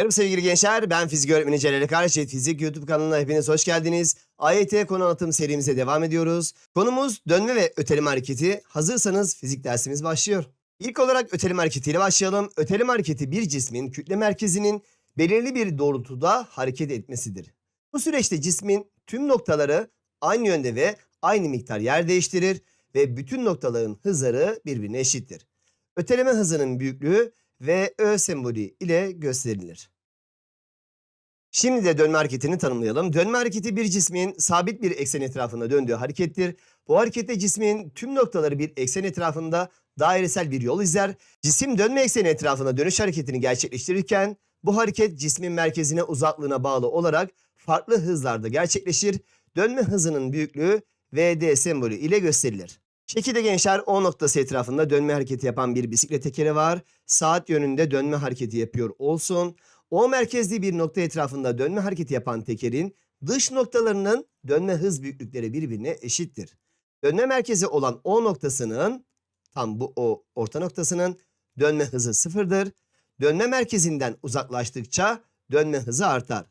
Merhaba sevgili gençler, ben fizik öğretmeni Celal Karşıyet Fizik YouTube kanalına hepiniz hoş geldiniz. AYT konu anlatım serimize devam ediyoruz. Konumuz dönme ve öteleme hareketi. Hazırsanız fizik dersimiz başlıyor. İlk olarak öteleme hareketiyle başlayalım. Öteleme hareketi bir cismin kütle merkezinin belirli bir doğrultuda hareket etmesidir. Bu süreçte cismin tüm noktaları aynı yönde ve aynı miktar yer değiştirir ve bütün noktaların hızları birbirine eşittir. Öteleme hızının büyüklüğü ve Ö sembolü ile gösterilir. Şimdi de dönme hareketini tanımlayalım. Dönme hareketi bir cismin sabit bir eksen etrafında döndüğü harekettir. Bu harekette cismin tüm noktaları bir eksen etrafında dairesel bir yol izler. Cisim dönme ekseni etrafında dönüş hareketini gerçekleştirirken bu hareket cismin merkezine uzaklığına bağlı olarak farklı hızlarda gerçekleşir. Dönme hızının büyüklüğü VD sembolü ile gösterilir. Şekilde gençler O noktası etrafında dönme hareketi yapan bir bisiklet tekeri var. Saat yönünde dönme hareketi yapıyor olsun. O merkezli bir nokta etrafında dönme hareketi yapan tekerin dış noktalarının dönme hız büyüklükleri birbirine eşittir. Dönme merkezi olan O noktasının tam bu O orta noktasının dönme hızı sıfırdır. Dönme merkezinden uzaklaştıkça dönme hızı artar.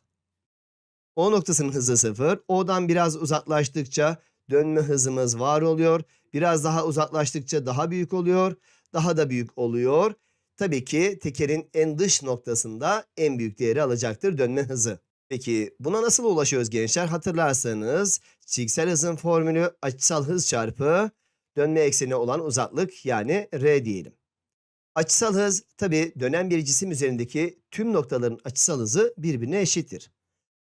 O noktasının hızı sıfır. O'dan biraz uzaklaştıkça dönme hızımız var oluyor. Biraz daha uzaklaştıkça daha büyük oluyor. Daha da büyük oluyor. Tabii ki tekerin en dış noktasında en büyük değeri alacaktır dönme hızı. Peki buna nasıl ulaşıyoruz gençler? Hatırlarsanız çiziksel hızın formülü açısal hız çarpı dönme ekseni olan uzaklık yani R diyelim. Açısal hız tabii dönen bir cisim üzerindeki tüm noktaların açısal hızı birbirine eşittir.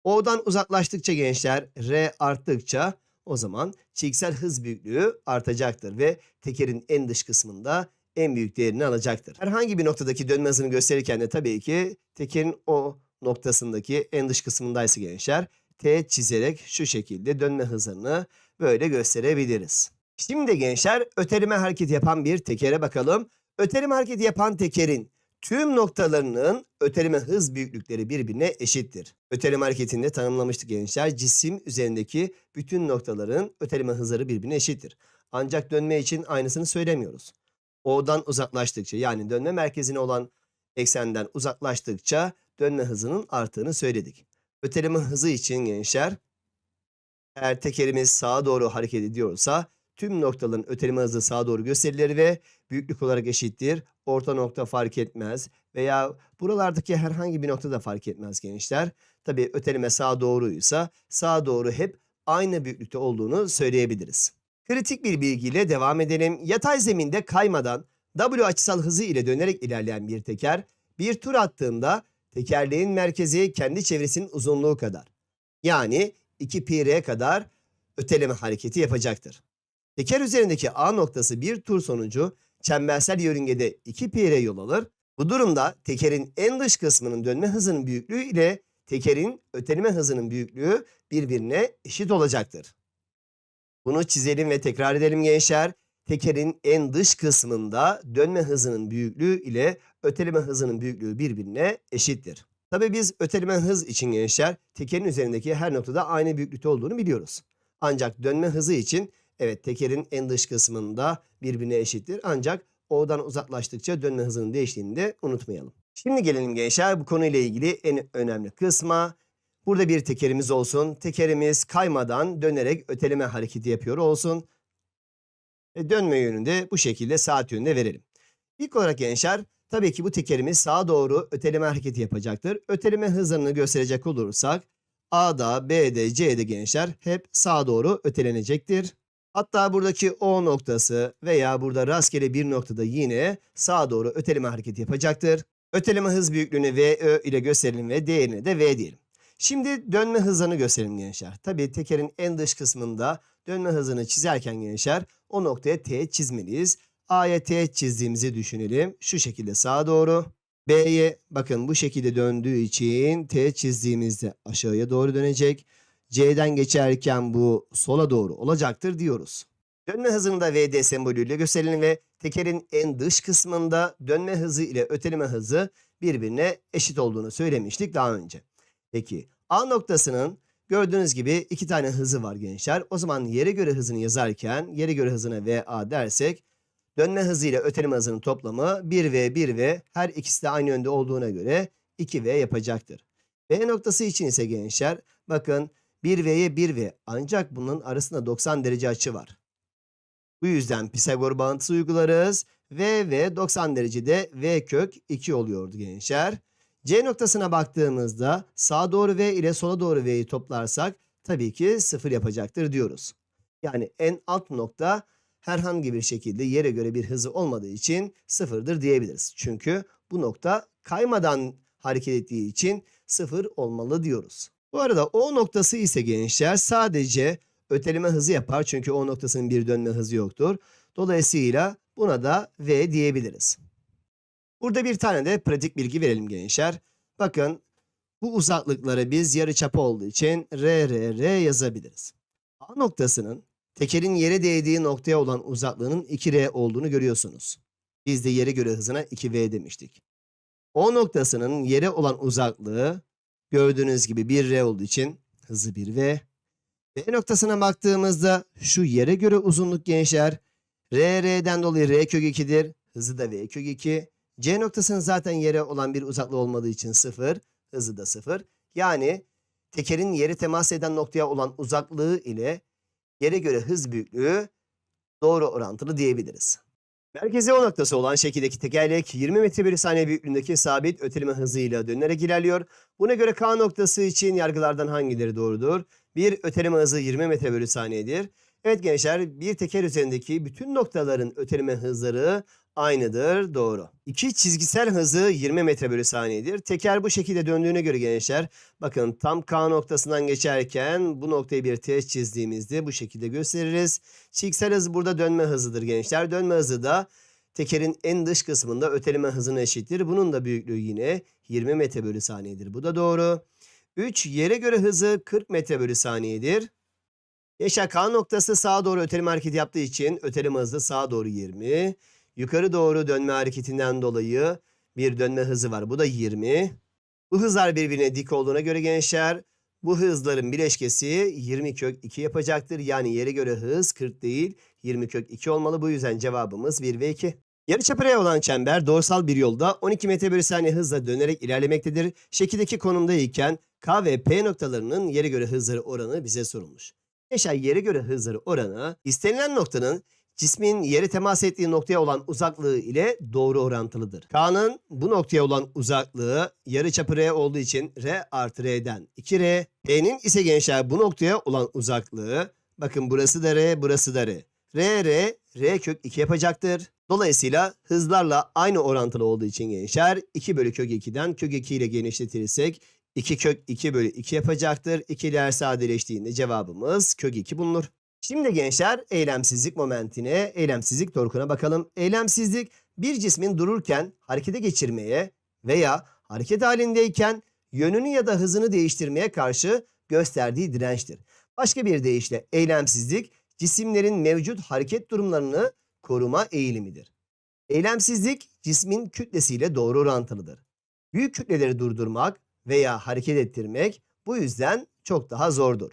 O'dan uzaklaştıkça gençler R arttıkça o zaman çiziksel hız büyüklüğü artacaktır ve tekerin en dış kısmında en büyük değerini alacaktır. Herhangi bir noktadaki dönme hızını gösterirken de tabii ki tekerin o noktasındaki en dış kısmındaysa gençler T çizerek şu şekilde dönme hızını böyle gösterebiliriz. Şimdi gençler öteleme hareketi yapan bir tekere bakalım. Öteleme hareketi yapan tekerin tüm noktalarının öteleme hız büyüklükleri birbirine eşittir. Öteleme hareketinde tanımlamıştık gençler. Cisim üzerindeki bütün noktaların öteleme hızları birbirine eşittir. Ancak dönme için aynısını söylemiyoruz. O'dan uzaklaştıkça yani dönme merkezine olan eksenden uzaklaştıkça dönme hızının arttığını söyledik. Öteleme hızı için gençler eğer tekerimiz sağa doğru hareket ediyorsa tüm noktaların öteleme hızı sağa doğru gösterilir ve büyüklük olarak eşittir. Orta nokta fark etmez veya buralardaki herhangi bir nokta da fark etmez gençler. Tabii öteleme sağa doğruysa sağa doğru hep aynı büyüklükte olduğunu söyleyebiliriz. Kritik bir bilgiyle devam edelim. Yatay zeminde kaymadan W açısal hızı ile dönerek ilerleyen bir teker bir tur attığında tekerleğin merkezi kendi çevresinin uzunluğu kadar yani 2 pi r kadar öteleme hareketi yapacaktır. Teker üzerindeki A noktası bir tur sonucu çembersel yörüngede 2 pi r yol alır. Bu durumda tekerin en dış kısmının dönme hızının büyüklüğü ile tekerin öteleme hızının büyüklüğü birbirine eşit olacaktır. Bunu çizelim ve tekrar edelim gençler. Tekerin en dış kısmında dönme hızının büyüklüğü ile öteleme hızının büyüklüğü birbirine eşittir. Tabii biz öteleme hız için gençler tekerin üzerindeki her noktada aynı büyüklükte olduğunu biliyoruz. Ancak dönme hızı için evet tekerin en dış kısmında birbirine eşittir. Ancak O'dan uzaklaştıkça dönme hızının değiştiğini de unutmayalım. Şimdi gelelim gençler bu konuyla ilgili en önemli kısma. Burada bir tekerimiz olsun. Tekerimiz kaymadan dönerek öteleme hareketi yapıyor olsun. E, dönme yönünde bu şekilde saat yönünde verelim. İlk olarak gençler tabii ki bu tekerimiz sağa doğru öteleme hareketi yapacaktır. Öteleme hızını gösterecek olursak A'da, B'de, C'de gençler hep sağa doğru ötelenecektir. Hatta buradaki O noktası veya burada rastgele bir noktada yine sağa doğru öteleme hareketi yapacaktır. Öteleme hız büyüklüğünü VÖ ile gösterelim ve değerini de V diyelim. Şimdi dönme hızını gösterelim gençler. Tabii tekerin en dış kısmında dönme hızını çizerken gençler o noktaya T çizmeliyiz. A'ya T çizdiğimizi düşünelim. Şu şekilde sağa doğru. B'ye bakın bu şekilde döndüğü için T çizdiğimizde aşağıya doğru dönecek. C'den geçerken bu sola doğru olacaktır diyoruz. Dönme hızını da VD sembolüyle gösterelim ve tekerin en dış kısmında dönme hızı ile öteleme hızı birbirine eşit olduğunu söylemiştik daha önce. Peki A noktasının gördüğünüz gibi iki tane hızı var gençler. O zaman yere göre hızını yazarken yere göre hızına VA dersek dönme hızı ile öteleme hızının toplamı 1V 1V her ikisi de aynı yönde olduğuna göre 2V yapacaktır. V noktası için ise gençler bakın 1V'ye 1V ancak bunun arasında 90 derece açı var. Bu yüzden Pisagor bağıntısı uygularız. V ve 90 derecede V kök 2 oluyordu gençler. C noktasına baktığımızda sağa doğru V ile sola doğru V'yi toplarsak tabii ki 0 yapacaktır diyoruz. Yani en alt nokta herhangi bir şekilde yere göre bir hızı olmadığı için sıfırdır diyebiliriz. Çünkü bu nokta kaymadan hareket ettiği için sıfır olmalı diyoruz. Bu arada O noktası ise gençler sadece öteleme hızı yapar. Çünkü O noktasının bir dönme hızı yoktur. Dolayısıyla buna da V diyebiliriz. Burada bir tane de pratik bilgi verelim gençler. Bakın bu uzaklıkları biz yarıçapı olduğu için R, R, R yazabiliriz. A noktasının tekerin yere değdiği noktaya olan uzaklığının 2R olduğunu görüyorsunuz. Biz de yere göre hızına 2V demiştik. O noktasının yere olan uzaklığı gördüğünüz gibi 1R olduğu için hızı 1V. B noktasına baktığımızda şu yere göre uzunluk gençler R, R'den dolayı R kök 2'dir. Hızı da V kök 2. C noktasının zaten yere olan bir uzaklığı olmadığı için 0. Hızı da 0. Yani tekerin yere temas eden noktaya olan uzaklığı ile yere göre hız büyüklüğü doğru orantılı diyebiliriz. Merkezi O noktası olan şekildeki tekerlek 20 metre bölü saniye büyüklüğündeki sabit öteleme hızıyla dönerek ilerliyor. Buna göre K noktası için yargılardan hangileri doğrudur? Bir öteleme hızı 20 metre bölü saniyedir. Evet gençler bir teker üzerindeki bütün noktaların öteleme hızları aynıdır. Doğru. İki çizgisel hızı 20 metre bölü saniyedir. Teker bu şekilde döndüğüne göre gençler bakın tam K noktasından geçerken bu noktayı bir ters çizdiğimizde bu şekilde gösteririz. Çizgisel hız burada dönme hızıdır gençler. Dönme hızı da tekerin en dış kısmında öteleme hızına eşittir. Bunun da büyüklüğü yine 20 metre bölü saniyedir. Bu da doğru. 3 yere göre hızı 40 metre bölü saniyedir. Yaşa K noktası sağa doğru öteleme hareketi yaptığı için öteleme hızı sağa doğru 20. Yukarı doğru dönme hareketinden dolayı bir dönme hızı var. Bu da 20. Bu hızlar birbirine dik olduğuna göre gençler bu hızların bileşkesi 20 kök 2 yapacaktır. Yani yere göre hız 40 değil 20 kök 2 olmalı. Bu yüzden cevabımız 1 ve 2. Yarıçapı olan çember doğrusal bir yolda 12 metre bölü saniye hızla dönerek ilerlemektedir. Şekildeki konumdayken K ve P noktalarının yere göre hızları oranı bize sorulmuş. Eşya yere göre hızları oranı istenilen noktanın cismin yere temas ettiği noktaya olan uzaklığı ile doğru orantılıdır. K'nın bu noktaya olan uzaklığı yarıçapı R olduğu için R artı R'den 2R. P'nin ise gençler bu noktaya olan uzaklığı bakın burası da R burası da R. R, R, R kök 2 yapacaktır. Dolayısıyla hızlarla aynı orantılı olduğu için gençler 2 bölü kök 2'den kök 2 ile genişletirsek 2 kök 2 bölü 2 yapacaktır. İkiler sadeleştiğinde cevabımız kök 2 bulunur. Şimdi gençler eylemsizlik momentine, eylemsizlik torkuna bakalım. Eylemsizlik bir cismin dururken harekete geçirmeye veya hareket halindeyken yönünü ya da hızını değiştirmeye karşı gösterdiği dirençtir. Başka bir deyişle eylemsizlik cisimlerin mevcut hareket durumlarını koruma eğilimidir. Eylemsizlik cismin kütlesiyle doğru orantılıdır. Büyük kütleleri durdurmak veya hareket ettirmek bu yüzden çok daha zordur.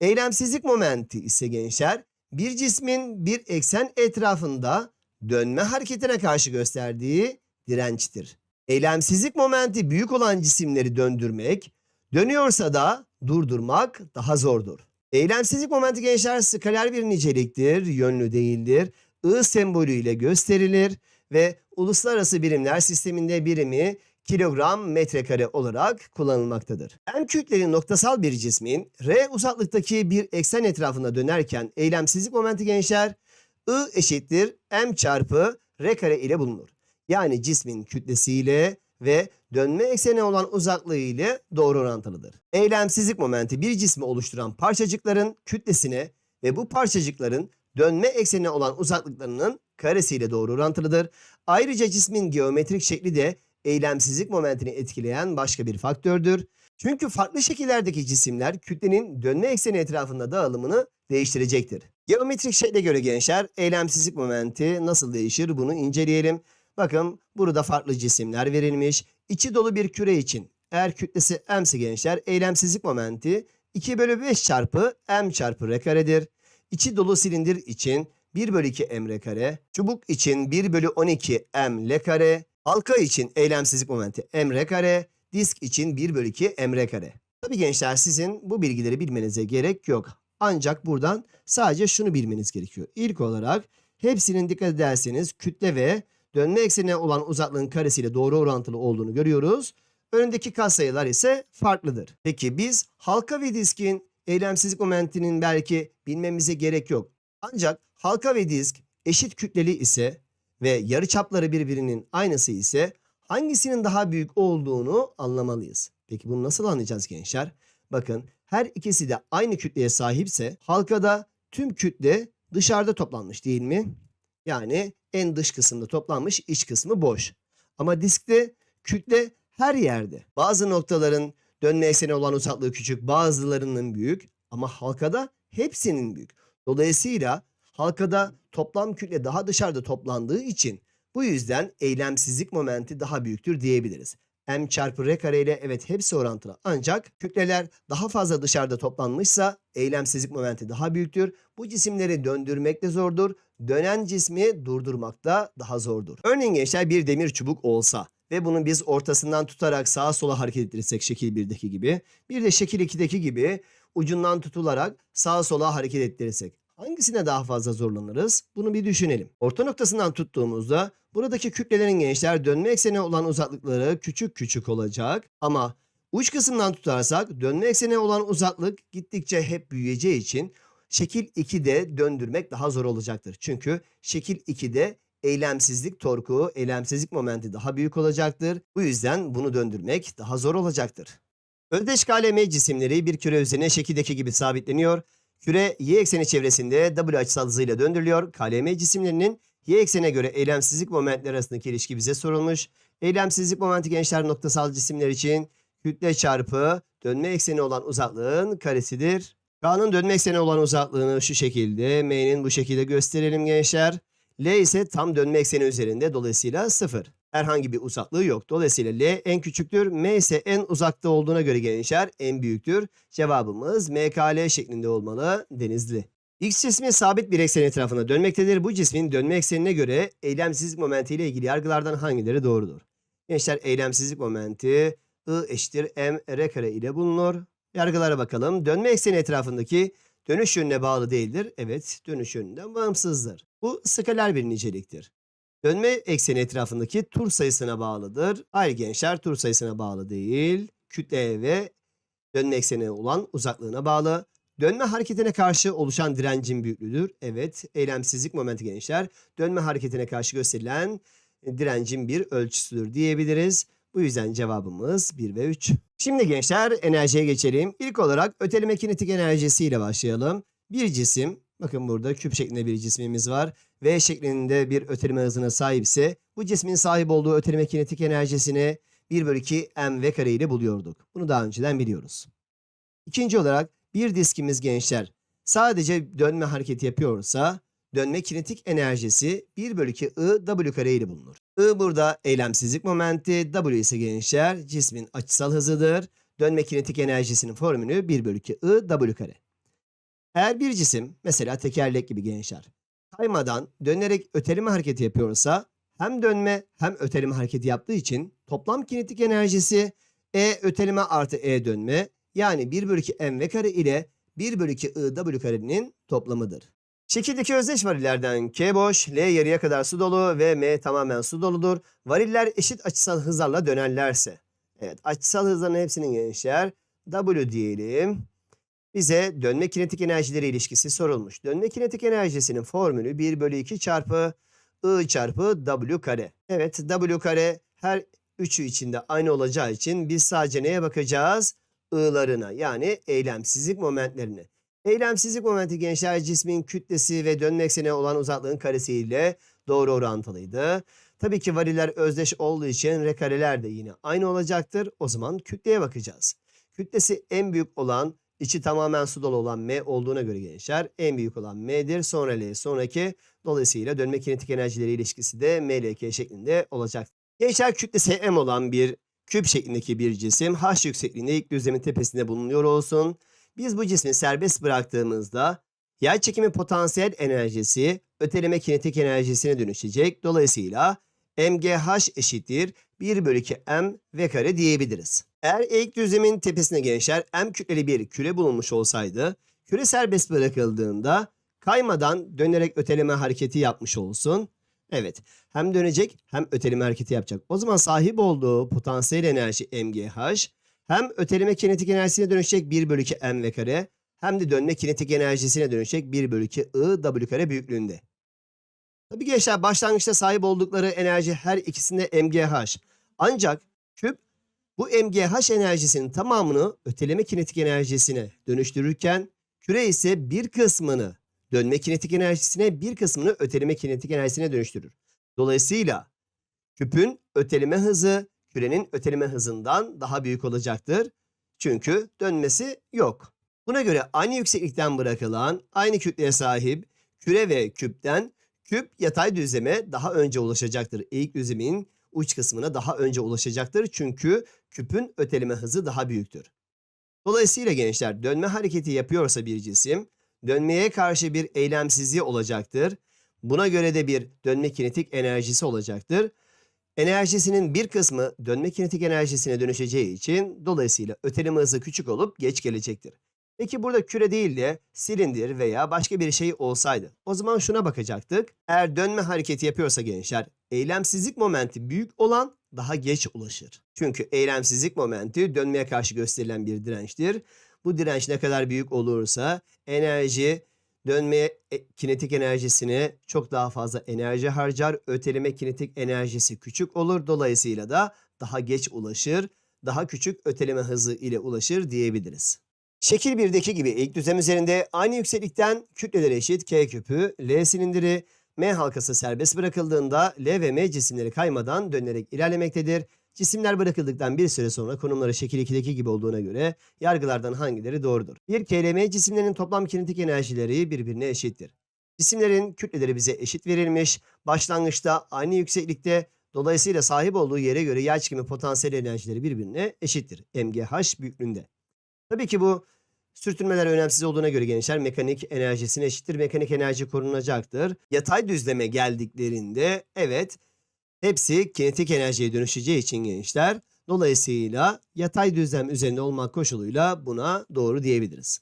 Eylemsizlik momenti ise gençler bir cismin bir eksen etrafında dönme hareketine karşı gösterdiği dirençtir. Eylemsizlik momenti büyük olan cisimleri döndürmek, dönüyorsa da durdurmak daha zordur. Eylemsizlik momenti gençler skaler bir niceliktir, yönlü değildir. I sembolüyle gösterilir ve uluslararası birimler sisteminde birimi kilogram metrekare olarak kullanılmaktadır. M kütleli noktasal bir cismin R uzaklıktaki bir eksen etrafında dönerken eylemsizlik momenti gençler I eşittir M çarpı R kare ile bulunur. Yani cismin kütlesiyle ve dönme ekseni olan uzaklığı ile doğru orantılıdır. Eylemsizlik momenti bir cismi oluşturan parçacıkların kütlesine ve bu parçacıkların dönme ekseni olan uzaklıklarının karesiyle doğru orantılıdır. Ayrıca cismin geometrik şekli de eylemsizlik momentini etkileyen başka bir faktördür. Çünkü farklı şekillerdeki cisimler kütlenin dönme ekseni etrafında dağılımını değiştirecektir. Geometrik şekle göre gençler eylemsizlik momenti nasıl değişir bunu inceleyelim. Bakın burada farklı cisimler verilmiş. İçi dolu bir küre için eğer kütlesi m ise gençler eylemsizlik momenti 2 bölü 5 çarpı m çarpı r karedir. İçi dolu silindir için 1 bölü 2 m r kare. Çubuk için 1 bölü 12 m l kare. Halka için eylemsizlik momenti m kare, disk için 1 bölü 2 m kare. Tabii gençler sizin bu bilgileri bilmenize gerek yok. Ancak buradan sadece şunu bilmeniz gerekiyor. İlk olarak hepsinin dikkat ederseniz kütle ve dönme eksenine olan uzaklığın karesiyle doğru orantılı olduğunu görüyoruz. Önündeki katsayılar ise farklıdır. Peki biz halka ve diskin eylemsizlik momentinin belki bilmemize gerek yok. Ancak halka ve disk eşit kütleli ise ve yarıçapları birbirinin aynısı ise hangisinin daha büyük olduğunu anlamalıyız. Peki bunu nasıl anlayacağız gençler? Bakın her ikisi de aynı kütleye sahipse halkada tüm kütle dışarıda toplanmış değil mi? Yani en dış kısımda toplanmış iç kısmı boş. Ama diskte kütle her yerde. Bazı noktaların dönme ekseni olan uzaklığı küçük bazılarının büyük ama halkada hepsinin büyük. Dolayısıyla halkada toplam kütle daha dışarıda toplandığı için bu yüzden eylemsizlik momenti daha büyüktür diyebiliriz. M çarpı R kare ile evet hepsi orantılı. Ancak kütleler daha fazla dışarıda toplanmışsa eylemsizlik momenti daha büyüktür. Bu cisimleri döndürmek de zordur. Dönen cismi durdurmak da daha zordur. Örneğin gençler bir demir çubuk olsa ve bunu biz ortasından tutarak sağa sola hareket ettirirsek şekil 1'deki gibi. Bir de şekil 2'deki gibi ucundan tutularak sağa sola hareket ettirirsek. Hangisine daha fazla zorlanırız? Bunu bir düşünelim. Orta noktasından tuttuğumuzda buradaki kütlelerin gençler dönme ekseni olan uzaklıkları küçük küçük olacak. Ama uç kısımdan tutarsak dönme ekseni olan uzaklık gittikçe hep büyüyeceği için şekil 2'de döndürmek daha zor olacaktır. Çünkü şekil 2'de eylemsizlik torku, eylemsizlik momenti daha büyük olacaktır. Bu yüzden bunu döndürmek daha zor olacaktır. Özdeş KLM cisimleri bir küre üzerine şekildeki gibi sabitleniyor. Küre y ekseni çevresinde W açısal hızıyla döndürülüyor. KLM cisimlerinin y eksenine göre eylemsizlik momentleri arasındaki ilişki bize sorulmuş. Eylemsizlik momenti gençler noktasal cisimler için kütle çarpı dönme ekseni olan uzaklığın karesidir. K'nın dönme ekseni olan uzaklığını şu şekilde, M'nin bu şekilde gösterelim gençler. L ise tam dönme ekseni üzerinde dolayısıyla 0. Herhangi bir uzaklığı yok. Dolayısıyla L en küçüktür. M ise en uzakta olduğuna göre gençler en büyüktür. Cevabımız MKL şeklinde olmalı. Denizli. X cismi sabit bir eksen etrafında dönmektedir. Bu cismin dönme eksenine göre eylemsizlik momenti ile ilgili yargılardan hangileri doğrudur? Gençler eylemsizlik momenti I eşittir M R kare ile bulunur. Yargılara bakalım. Dönme ekseni etrafındaki dönüş yönüne bağlı değildir. Evet, dönüş yönünden bağımsızdır. Bu skaler bir niceliktir. Dönme ekseni etrafındaki tur sayısına bağlıdır. Hayır gençler tur sayısına bağlı değil. Kütle ve dönme ekseni olan uzaklığına bağlı. Dönme hareketine karşı oluşan direncin büyüklüğüdür. Evet, eylemsizlik momenti gençler. Dönme hareketine karşı gösterilen direncin bir ölçüsüdür diyebiliriz. Bu yüzden cevabımız 1 ve 3. Şimdi gençler enerjiye geçelim. İlk olarak öteleme kinetik enerjisiyle başlayalım. Bir cisim, bakın burada küp şeklinde bir cismimiz var. V şeklinde bir öteleme hızına sahipse bu cismin sahip olduğu öteleme kinetik enerjisini 1 bölü 2 mv kare ile buluyorduk. Bunu daha önceden biliyoruz. İkinci olarak bir diskimiz gençler sadece dönme hareketi yapıyorsa dönme kinetik enerjisi 1 bölü 2 I W kare ile bulunur. I burada eylemsizlik momenti, W ise gençler cismin açısal hızıdır. Dönme kinetik enerjisinin formülü 1 bölü 2 I W kare. Eğer bir cisim mesela tekerlek gibi gençler kaymadan dönerek öteleme hareketi yapıyorsa hem dönme hem öteleme hareketi yaptığı için toplam kinetik enerjisi E öteleme artı E dönme yani 1 bölü 2 mv kare ile 1 bölü 2 I W karenin toplamıdır. Şekildeki özdeş varillerden K boş, L yarıya kadar su dolu ve M tamamen su doludur. Variller eşit açısal hızlarla dönerlerse. Evet açısal hızların hepsinin gençler W diyelim. Bize dönme kinetik enerjileri ilişkisi sorulmuş. Dönme kinetik enerjisinin formülü 1 bölü 2 çarpı I çarpı W kare. Evet W kare her üçü içinde aynı olacağı için biz sadece neye bakacağız? I'larına yani eylemsizlik momentlerine. Eylemsizlik momenti gençler cismin kütlesi ve dönme ekseni olan uzaklığın karesiyle doğru orantılıydı. Tabii ki variller özdeş olduğu için r kareler de yine aynı olacaktır. O zaman kütleye bakacağız. Kütlesi en büyük olan, içi tamamen su dolu olan M olduğuna göre gençler en büyük olan M'dir. Sonra L, sonraki. Dolayısıyla dönme kinetik enerjileri ilişkisi de M ile K şeklinde olacak. Gençler kütlesi M olan bir küp şeklindeki bir cisim H yüksekliğinde ilk düzlemin tepesinde bulunuyor olsun. Biz bu cismi serbest bıraktığımızda yer çekimi potansiyel enerjisi öteleme kinetik enerjisine dönüşecek. Dolayısıyla MGH eşittir 1 bölü 2 M V kare diyebiliriz. Eğer eğik düzlemin tepesine gençler M kütleli bir küre bulunmuş olsaydı, küre serbest bırakıldığında kaymadan dönerek öteleme hareketi yapmış olsun. Evet, hem dönecek hem öteleme hareketi yapacak. O zaman sahip olduğu potansiyel enerji MGH hem öteleme kinetik enerjisine dönüşecek 1 bölü 2 M V kare hem de dönme kinetik enerjisine dönüşecek 1 bölü 2 I W kare büyüklüğünde. Tabii gençler başlangıçta sahip oldukları enerji her ikisinde MGH. Ancak küp bu MGH enerjisinin tamamını öteleme kinetik enerjisine dönüştürürken küre ise bir kısmını dönme kinetik enerjisine bir kısmını öteleme kinetik enerjisine dönüştürür. Dolayısıyla küpün öteleme hızı kürenin öteleme hızından daha büyük olacaktır. Çünkü dönmesi yok. Buna göre aynı yükseklikten bırakılan aynı kütleye sahip küre ve küpten küp yatay düzleme daha önce ulaşacaktır. İlk düzlemin uç kısmına daha önce ulaşacaktır. Çünkü küpün öteleme hızı daha büyüktür. Dolayısıyla gençler dönme hareketi yapıyorsa bir cisim dönmeye karşı bir eylemsizliği olacaktır. Buna göre de bir dönme kinetik enerjisi olacaktır. Enerjisinin bir kısmı dönme kinetik enerjisine dönüşeceği için dolayısıyla öteleme hızı küçük olup geç gelecektir. Peki burada küre değil de silindir veya başka bir şey olsaydı o zaman şuna bakacaktık. Eğer dönme hareketi yapıyorsa gençler eylemsizlik momenti büyük olan daha geç ulaşır. Çünkü eylemsizlik momenti dönmeye karşı gösterilen bir dirençtir. Bu direnç ne kadar büyük olursa enerji dönmeye e, kinetik enerjisine çok daha fazla enerji harcar. Öteleme kinetik enerjisi küçük olur. Dolayısıyla da daha geç ulaşır. Daha küçük öteleme hızı ile ulaşır diyebiliriz. Şekil 1'deki gibi ilk düzlem üzerinde aynı yükseklikten kütleleri eşit K küpü, L silindiri, M halkası serbest bırakıldığında L ve M cisimleri kaymadan dönerek ilerlemektedir. Cisimler bırakıldıktan bir süre sonra konumları şekil 2'deki gibi olduğuna göre yargılardan hangileri doğrudur? Bir KLM cisimlerinin toplam kinetik enerjileri birbirine eşittir. Cisimlerin kütleleri bize eşit verilmiş. Başlangıçta aynı yükseklikte dolayısıyla sahip olduğu yere göre yer çekimi potansiyel enerjileri birbirine eşittir. MGH büyüklüğünde. Tabii ki bu sürtünmeler önemsiz olduğuna göre gençler mekanik enerjisine eşittir. Mekanik enerji korunacaktır. Yatay düzleme geldiklerinde evet hepsi kinetik enerjiye dönüşeceği için gençler dolayısıyla yatay düzlem üzerinde olmak koşuluyla buna doğru diyebiliriz.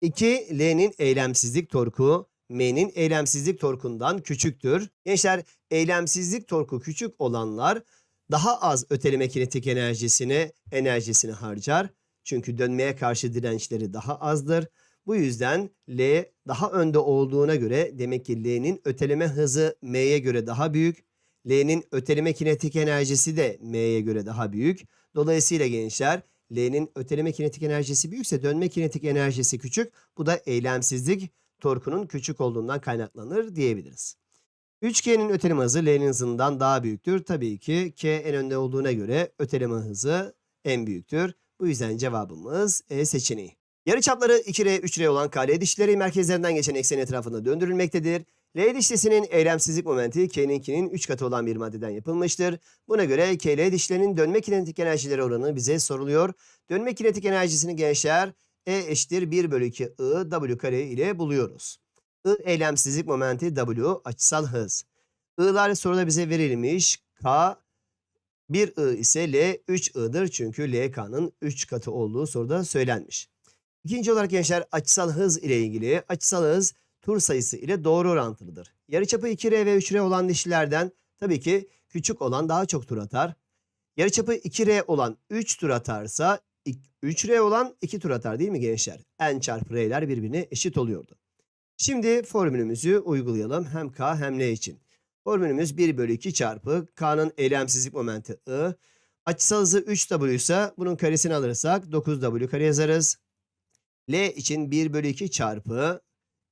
2. L'nin eylemsizlik torku M'nin eylemsizlik torkundan küçüktür. Gençler eylemsizlik torku küçük olanlar daha az öteleme kinetik enerjisine enerjisini harcar. Çünkü dönmeye karşı dirençleri daha azdır. Bu yüzden L daha önde olduğuna göre demek ki L'nin öteleme hızı M'ye göre daha büyük. L'nin öteleme kinetik enerjisi de M'ye göre daha büyük. Dolayısıyla gençler L'nin öteleme kinetik enerjisi büyükse dönme kinetik enerjisi küçük. Bu da eylemsizlik torkunun küçük olduğundan kaynaklanır diyebiliriz. Üçgenin öteleme hızı L'nin hızından daha büyüktür. Tabii ki K en önde olduğuna göre öteleme hızı en büyüktür. Bu yüzden cevabımız E seçeneği. Yarıçapları 2R, 3R olan KL dişleri merkezlerinden geçen eksen etrafında döndürülmektedir. L dişlisinin eylemsizlik momenti K'ninkinin 3 katı olan bir maddeden yapılmıştır. Buna göre KL dişlerinin dönme kinetik enerjileri oranı bize soruluyor. Dönme kinetik enerjisini gençler E eşittir 1 bölü 2 I W kare ile buluyoruz. I eylemsizlik momenti W açısal hız. I'lar soruda bize verilmiş. K 1 I ise L 3 I'dır çünkü LK'nın 3 katı olduğu soruda söylenmiş. İkinci olarak gençler açısal hız ile ilgili açısal hız tur sayısı ile doğru orantılıdır. Yarıçapı 2R ve 3R olan dişlilerden tabii ki küçük olan daha çok tur atar. Yarıçapı 2R olan 3 tur atarsa 3R olan 2 tur atar değil mi gençler? N çarpı R'ler birbirine eşit oluyordu. Şimdi formülümüzü uygulayalım hem K hem L için. Formülümüz 1 bölü 2 çarpı K'nın eylemsizlik momenti I. Açısal hızı 3W ise bunun karesini alırsak 9W kare yazarız. L için 1 bölü 2 çarpı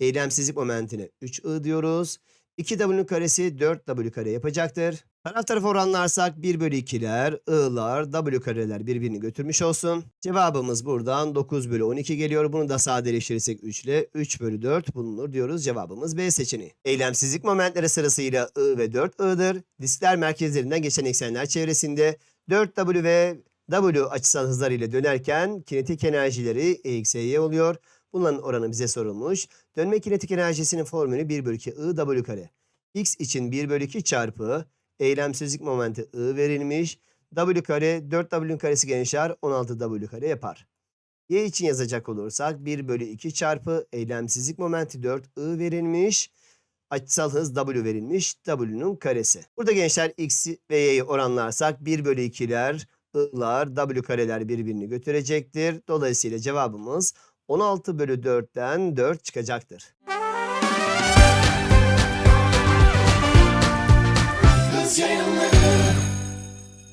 eylemsizlik momentine 3I diyoruz. 2W'nin karesi 4W kare yapacaktır. Taraf tarafa oranlarsak 1 bölü 2'ler, I'lar, W kareler birbirini götürmüş olsun. Cevabımız buradan 9 bölü 12 geliyor. Bunu da sadeleştirirsek 3 ile 3 bölü 4 bulunur diyoruz. Cevabımız B seçeneği. Eylemsizlik momentleri sırasıyla I ve 4I'dır. Diskler merkezlerinden geçen eksenler çevresinde 4W ve W açısal hızlar ile dönerken kinetik enerjileri EXY oluyor. Bunların oranı bize sorulmuş. Dönme kinetik enerjisinin formülü 1 bölü 2 I W kare. X için 1 bölü 2 çarpı eylemsizlik momenti I verilmiş. W kare 4W'nin karesi gençler 16W kare yapar. Y için yazacak olursak 1 bölü 2 çarpı eylemsizlik momenti 4 I verilmiş. Açısal hız W verilmiş. W'nun karesi. Burada gençler X ve Y'yi oranlarsak 1 bölü 2'ler, I'lar, W kareler birbirini götürecektir. Dolayısıyla cevabımız 16 bölü 4'ten 4 çıkacaktır. Yeah.